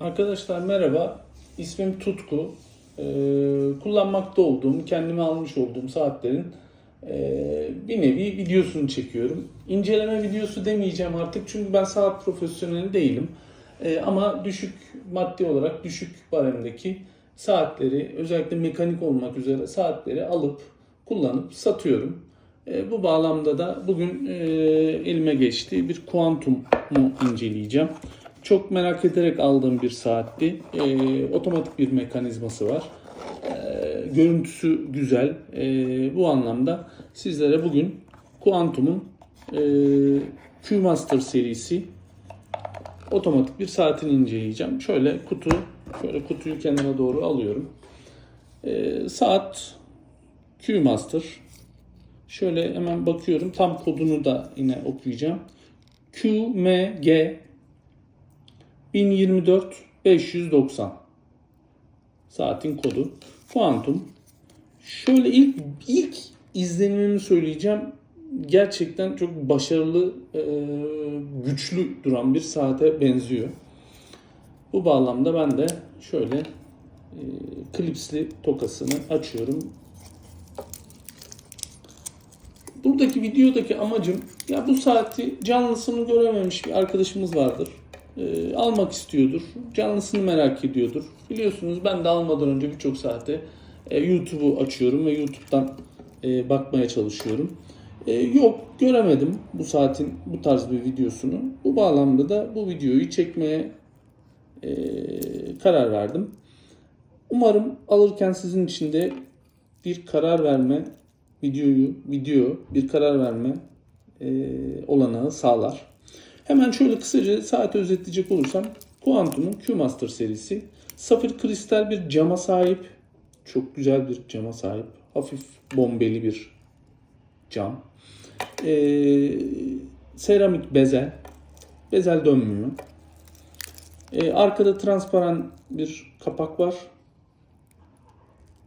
Arkadaşlar merhaba. İsmim Tutku. Ee, kullanmakta olduğum, kendime almış olduğum saatlerin e, bir nevi videosunu çekiyorum. İnceleme videosu demeyeceğim artık çünkü ben saat profesyoneli değilim. Ee, ama düşük maddi olarak düşük baremdeki saatleri özellikle mekanik olmak üzere saatleri alıp kullanıp satıyorum. Ee, bu bağlamda da bugün e, elime geçti bir kuantumu inceleyeceğim. Çok merak ederek aldığım bir saatti. Ee, otomatik bir mekanizması var. Ee, görüntüsü güzel. Ee, bu anlamda sizlere bugün Quantum'un e, Q-Master serisi otomatik bir saatini inceleyeceğim. Şöyle kutu, şöyle kutuyu kenara doğru alıyorum. Ee, saat Q-Master. Şöyle hemen bakıyorum. Tam kodunu da yine okuyacağım. QMG 1024 590 saatin kodu. Quantum. Şöyle ilk ilk izlenimimi söyleyeceğim. Gerçekten çok başarılı, e, güçlü duran bir saate benziyor. Bu bağlamda ben de şöyle e, klipsli tokasını açıyorum. Buradaki videodaki amacım ya bu saati canlısını görememiş bir arkadaşımız vardır. Ee, almak istiyordur. Canlısını merak ediyordur. Biliyorsunuz ben de almadan önce birçok saate e, YouTube'u açıyorum ve YouTube'dan e, bakmaya çalışıyorum. E, yok göremedim bu saatin bu tarz bir videosunu. Bu bağlamda da bu videoyu çekmeye karar verdim. Umarım alırken sizin için de bir karar verme videoyu video bir karar verme e, olanağı sağlar. Hemen şöyle kısaca saati özetleyecek olursam Quantum'un Q-Master serisi safir kristal bir cama sahip. Çok güzel bir cama sahip. Hafif bombeli bir cam. Ee, seramik bezel. Bezel dönmüyor. Ee, arkada transparan bir kapak var.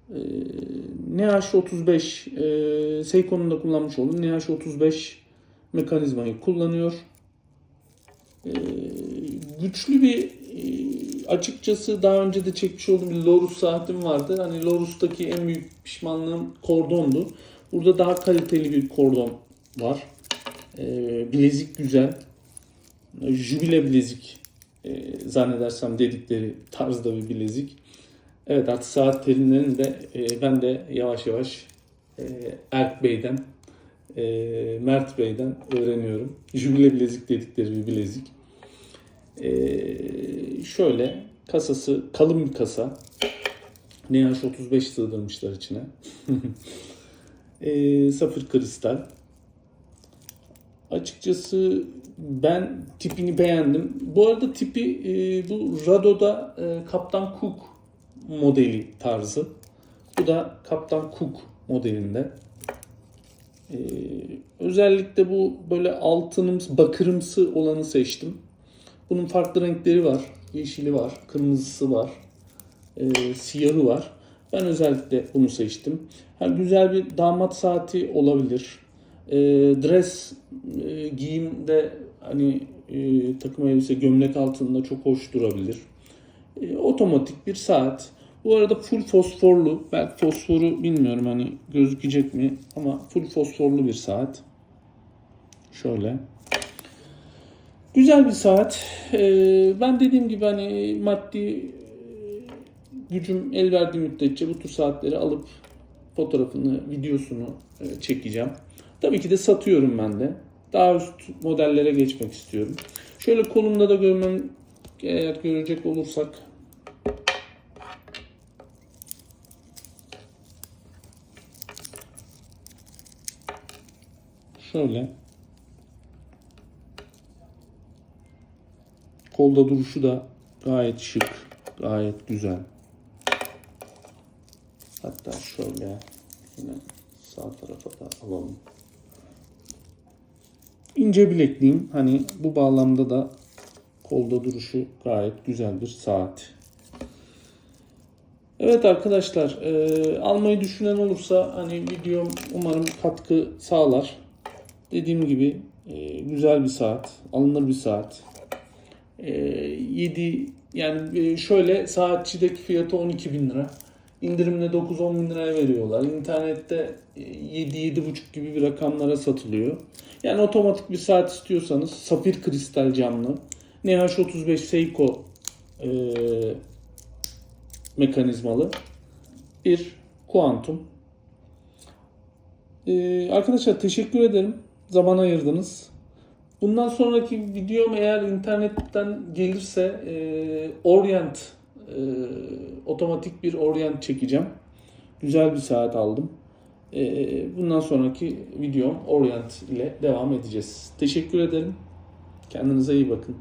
Ee, NH35 e, Seiko'nun da kullanmış olduğum NH35 mekanizmayı kullanıyor. Ee, güçlü bir e, açıkçası daha önce de çekmiş olduğum bir Lorus saatim vardı. Hani Lorus'taki en büyük pişmanlığım kordondu. Burada daha kaliteli bir kordon var. Ee, bilezik güzel. Jubile bilezik e, zannedersem dedikleri tarzda bir bilezik. Evet artık saat terimlerini de e, ben de yavaş yavaş Erk Bey'den, e, Mert Bey'den öğreniyorum. Jubile bilezik dedikleri bir bilezik. E, şöyle kasası kalın bir kasa. NH35 sığdırmışlar içine. e, safir kristal. Açıkçası ben tipini beğendim. Bu arada tipi e, bu Rado'da e, Kaptan Cook modeli tarzı. Bu da Kaptan Cook modelinde. Ee, özellikle bu böyle altınımsı, bakırımsı olanı seçtim. Bunun farklı renkleri var. Yeşili var, kırmızısı var, e, siyahı var. Ben özellikle bunu seçtim. Ha, güzel bir damat saati olabilir. E, dress e, giyimde hani e, takım elbise gömlek altında çok hoş durabilir. E, otomatik bir saat. Bu arada full fosforlu. Belki fosforu bilmiyorum hani gözükecek mi ama full fosforlu bir saat. Şöyle. Güzel bir saat. Ee, ben dediğim gibi hani maddi e, gücüm el verdiği müddetçe bu tür saatleri alıp fotoğrafını, videosunu e, çekeceğim. Tabii ki de satıyorum ben de. Daha üst modellere geçmek istiyorum. Şöyle kolumda da görmem eğer görecek olursak Şöyle. Kolda duruşu da gayet şık, gayet güzel. Hatta şöyle yine sağ tarafa da alalım. İnce bilekliğim hani bu bağlamda da kolda duruşu gayet güzel bir saat. Evet arkadaşlar e, almayı düşünen olursa hani videom umarım katkı sağlar. Dediğim gibi e, güzel bir saat, alınır bir saat. E, 7 yani e, şöyle saatçideki fiyatı 12 bin lira. İndirimle 9-10 bin liraya veriyorlar. İnternette e, 7-7,5 gibi bir rakamlara satılıyor. Yani otomatik bir saat istiyorsanız safir kristal camlı NH35 Seiko e, mekanizmalı bir kuantum. E, arkadaşlar teşekkür ederim. Zaman ayırdınız. Bundan sonraki videom eğer internetten gelirse e, Orient e, otomatik bir Orient çekeceğim. Güzel bir saat aldım. E, bundan sonraki videom Orient ile devam edeceğiz. Teşekkür ederim. Kendinize iyi bakın.